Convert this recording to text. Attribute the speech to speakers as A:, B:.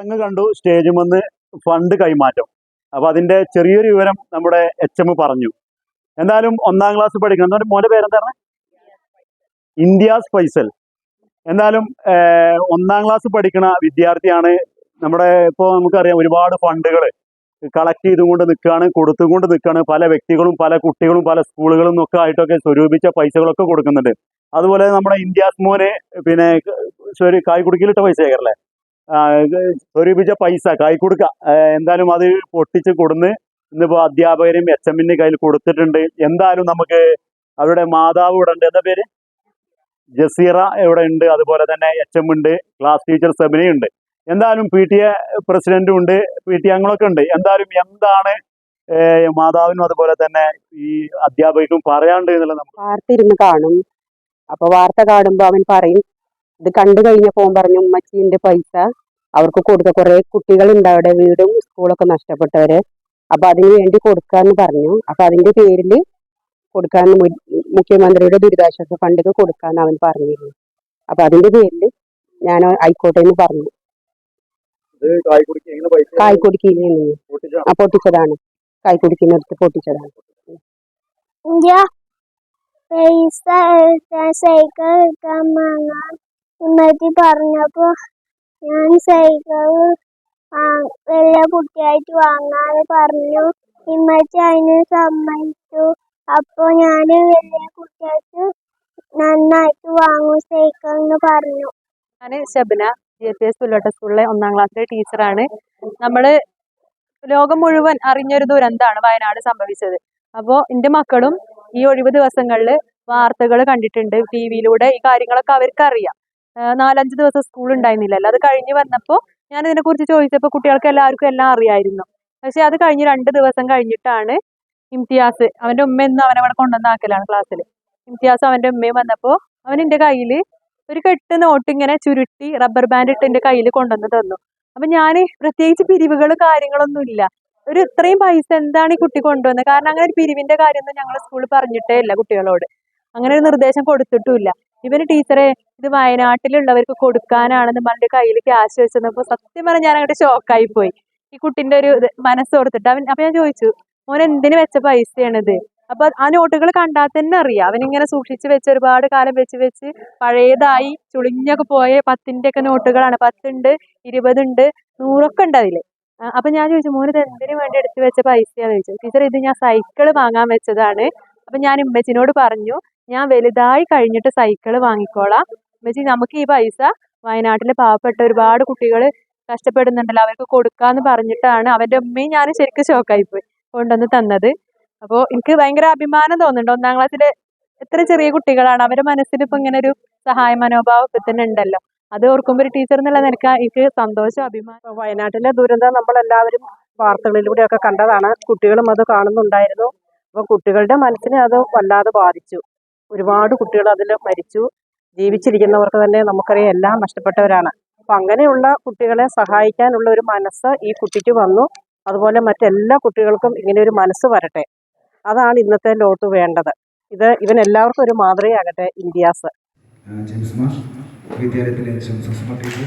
A: ചടങ്ങ് കണ്ടു സ്റ്റേജിൽ വന്ന് ഫണ്ട് കൈമാറ്റം. അപ്പൊ അതിന്റെ ചെറിയൊരു വിവരം നമ്മുടെ എച്ച് എം പറഞ്ഞു. എന്തായാലും ഒന്നാം ക്ലാസ് പഠിക്കണം. മോനെ പേരെന്താണ്? ഇന്ത്യാസ് ഫൈസൽ എന്തായാലും ഒന്നാം ക്ലാസ് പഠിക്കുന്ന വിദ്യാർത്ഥിയാണ് നമ്മുടെ ഇപ്പോൾ നമുക്കറിയാം ഒരുപാട് ഫണ്ടുകൾ കളക്ട് ചെയ്തുകൊണ്ട് നിൽക്കുകയാണ് കൊടുത്തുകൊണ്ട് നിൽക്കുകയാണ് പല വ്യക്തികളും പല കുട്ടികളും പല സ്കൂളുകളും ഒക്കെ ആയിട്ടൊക്കെ സ്വരൂപിച്ച പൈസകളൊക്കെ കൊടുക്കുന്നുണ്ട്. അതുപോലെ നമ്മുടെ ഇന്ത്യാസ് മോന് പിന്നെ കായ് കായ്ക്കുടുക്കിയിലിട്ട പൈസ ആകരല്ലേ സ്വരൂപിച്ച പൈസ കൈ കൊടുക്ക. എന്തായാലും അത് പൊട്ടിച്ച് കൊടുന്ന് ഇന്നിപ്പോ അധ്യാപകരും എച്ച് എമ്മിന്റെ കയ്യിൽ കൊടുത്തിട്ടുണ്ട്. എന്തായാലും നമുക്ക് അവരുടെ മാതാവ് ഇവിടെ ഉണ്ട്. എന്താ പേര്? ജസീറ ഇവിടെ ഉണ്ട്. അതുപോലെ തന്നെ എച്ച് എം ഉണ്ട്. ക്ലാസ് ടീച്ചർ സെബിന ഉണ്ട്. എന്തായാലും പി ടി എ പ്രസിഡന്റും ഉണ്ട്. പി ടി അംഗങ്ങളൊക്കെ ഉണ്ട്. എന്തായാലും എന്താണ് മാതാവിനും അതുപോലെ തന്നെ ഈ അധ്യാപകർക്കും പറയാണ്ട് എന്നുള്ളത് നമുക്ക്
B: വാർത്ത ഇരുന്ന് കാണും. അപ്പൊ വാർത്ത കാണുമ്പോ അവൻ പറയും ഇത് കണ്ടു കഴിഞ്ഞപ്പോൾ പറഞ്ഞു ഉമ്മച്ചീന്റെ പൈസ അവർക്ക് കൊടുത്ത കുറെ കുട്ടികളുണ്ട് അവിടെ വീടും സ്കൂളൊക്കെ നഷ്ടപ്പെട്ടവര്. അപ്പൊ അതിന് വേണ്ടി കൊടുക്കാന്ന് പറഞ്ഞു. അപ്പൊ അതിന്റെ പേരിൽ കൊടുക്കാൻ മുഖ്യമന്ത്രിയുടെ ദുരിതാശ്വാസ ഫണ്ടിന് കൊടുക്കാൻ അവൻ പറഞ്ഞിരുന്നു. അപ്പൊ അതിന്റെ പേരിൽ ഞാൻ ആയിക്കോട്ടെ എന്ന് പറഞ്ഞു. കായ്ക്കുടിക്കിൽ നിന്ന് ആ പൊട്ടിച്ചതാണ്. കായ്ക്കുടിക്കിനടുത്ത് പൊട്ടിച്ചതാണ്.
C: ഇന്ത്യ പൈസ സൈക്കിൾ എടുക്കാൻ വാങ്ങാൻ ഉമ്മച്ചി പറഞ്ഞപ്പോ ഞാൻ സൈക്കിൾ വലിയ കുട്ടിയായിട്ട് വാങ്ങാന്ന് പറഞ്ഞു. ഉമ്മച്ചി അതിന് സമ്മതിച്ചു. അപ്പൊ ഞാൻ വലിയ കുട്ടിയായിട്ട് നന്നായിട്ട് വാങ്ങും സൈക്കിൾ എന്ന് പറഞ്ഞു.
D: ഞാൻ Shabana G S S Pullotta സ്കൂളിലെ ഒന്നാം ക്ലാസ്സിലെ ടീച്ചറാണ്. നമ്മൾ ലോകം മുഴുവൻ അറിഞ്ഞൊരു ദുരന്തമാണ് വയനാട് സംഭവിച്ചത്. അപ്പോൾ എന്റെ മക്കളും ഈ ഒഴിവ് ദിവസങ്ങളിൽ വാർത്തകൾ കണ്ടിട്ടുണ്ട്. ടി വിയിലൂടെ ഈ കാര്യങ്ങളൊക്കെ അവർക്ക് അറിയാം നാലഞ്ച് ദിവസം സ്കൂൾ ഉണ്ടായിരുന്നില്ലല്ലോ. അത് കഴിഞ്ഞ് വന്നപ്പോൾ ഞാൻ ഇതിനെക്കുറിച്ച് ചോദിച്ചപ്പോൾ കുട്ടികൾക്ക് എല്ലാവർക്കും എല്ലാം അറിയായിരുന്നു. പക്ഷെ അത് കഴിഞ്ഞ് രണ്ട് ദിവസം കഴിഞ്ഞിട്ടാണ് ഇംതിയാസ് അവന്റെ ഉമ്മ അവനെ അവിടെ കൊണ്ടുവന്നാക്കലാണ് ക്ലാസ്സിൽ ഇംതിയാസ് അവന്റെ ഉമ്മയും വന്നപ്പോൾ അവൻ എന്റെ കയ്യിൽ ഒരു കെട്ട് നോട്ട് ഇങ്ങനെ ചുരുട്ടി റബ്ബർ ബാൻഡ് ഇട്ട് എന്റെ കയ്യിൽ കൊണ്ടുവന്ന് തന്നു. അപ്പൊ ഞാൻ പ്രത്യേകിച്ച് പിരിവുകൾ കാര്യങ്ങളൊന്നും ഇല്ല. ഒരു ഇത്രയും പൈസ എന്താണ് ഈ കുട്ടി കൊണ്ടുവന്നത്? കാരണം അങ്ങനെ ഒരു പിരിവിന്റെ കാര്യമൊന്നും ഞങ്ങൾ സ്കൂളിൽ പറഞ്ഞിട്ടേ ഇല്ല കുട്ടികളോട്. അങ്ങനെ ഒരു നിർദ്ദേശം കൊടുത്തിട്ടുമില്ല ഇവന് ടീച്ചറെ ഇത് വയനാട്ടിലുള്ളവർക്ക് കൊടുക്കാനാണെന്ന് പറഞ്ഞിട്ട് കയ്യിൽ ക്യാഷ് വെച്ചപ്പോൾ സത്യം പറഞ്ഞാൽ ഞാൻ അങ്ങോട്ട് ഷോക്കായി പോയി ഈ കുട്ടിന്റെ ഒരു ഇത് മനസ്സ് ഓർത്തിട്ട്. അവൻ അപ്പൊ ഞാൻ ചോദിച്ചു മോൻ എന്തിനു വെച്ച പൈസയാണിത്? അപ്പൊ ആ നോട്ടുകൾ കണ്ടാൽ തന്നെ അറിയാം. അവനിങ്ങനെ സൂക്ഷിച്ച് വെച്ച് ഒരുപാട് കാലം വെച്ച് വെച്ച് പഴയതായി ചുളിഞ്ഞൊക്കെ പോയ പത്തിന്റെ ഒക്കെ നോട്ടുകളാണ്. പത്തുണ്ട് ഇരുപതുണ്ട് നൂറൊക്കെ ഉണ്ട് അതിൽ. അപ്പൊ ഞാൻ ചോദിച്ചു മോനിത് എന്തിനു വേണ്ടി എടുത്തു വെച്ച പൈസയാണെന്ന് ചോദിച്ചു? ടീച്ചർ ഇത് ഞാൻ സൈക്കിൾ വാങ്ങാൻ വെച്ചതാണ്. അപ്പൊ ഞാൻ ഉമ്മച്ചിനോട് പറഞ്ഞു ഞാൻ വലുതായി കഴിഞ്ഞിട്ട് സൈക്കിൾ വാങ്ങിക്കോളാം. ഉമ്മച്ചി നമുക്ക് ഈ പൈസ വയനാട്ടിലെ പാവപ്പെട്ട ഒരുപാട് കുട്ടികൾ കഷ്ടപ്പെടുന്നുണ്ടല്ലോ അവർക്ക് കൊടുക്കാന്ന് പറഞ്ഞിട്ടാണ് അവന്റെ ഉമ്മയും ഞാൻ ശരിക്കും ഷോക്കായി പോയി കൊണ്ടുവന്ന് തന്നത്. അപ്പോൾ എനിക്ക് ഭയങ്കര അഭിമാനം തോന്നുന്നുണ്ട്. ഒന്നാം ക്ലാസ്സിലെ എത്ര ചെറിയ കുട്ടികളാണ്. അവരുടെ മനസ്സിൽ ഇപ്പൊ ഇങ്ങനെ ഒരു സഹായ മനോഭാവം ഇപ്പൊ തന്നെ ഉണ്ടല്ലോ. അത് ഓർക്കുമ്പോൾ ഒരു ടീച്ചർ എന്നുള്ള നിനക്ക് എനിക്ക് സന്തോഷം അഭിമാനം.
B: വയനാട്ടിലെ ദുരന്തം നമ്മളെല്ലാവരും വാർത്തകളിലൂടെയൊക്കെ കണ്ടതാണ്. കുട്ടികളും അത് കാണുന്നുണ്ടായിരുന്നു. അപ്പം കുട്ടികളുടെ മനസ്സിനെ അത് വല്ലാതെ ബാധിച്ചു. ഒരുപാട് കുട്ടികൾ അതിൽ മരിച്ചു. ജീവിച്ചിരിക്കുന്നവർക്ക് തന്നെ നമുക്കറിയാം എല്ലാം നഷ്ടപ്പെട്ടവരാണ്. അപ്പം അങ്ങനെയുള്ള കുട്ടികളെ സഹായിക്കാനുള്ള ഒരു മനസ്സ് ഈ കുട്ടിക്ക് വന്നു. അതുപോലെ മറ്റെല്ലാ കുട്ടികൾക്കും ഇങ്ങനെ ഒരു മനസ്സ് വരട്ടെ. അതാണ് ഇന്നത്തെ ലോട്ട് വേണ്ടത്. ഇത് ഇവൻ എല്ലാവർക്കും ഒരു മാതൃകയാകട്ടെ ഇന്ത്യാസ്
E: ജെയിംസ് മാർ വിദ്യാലയത്തിലെ ജെയിംസ് ടീച്ചർ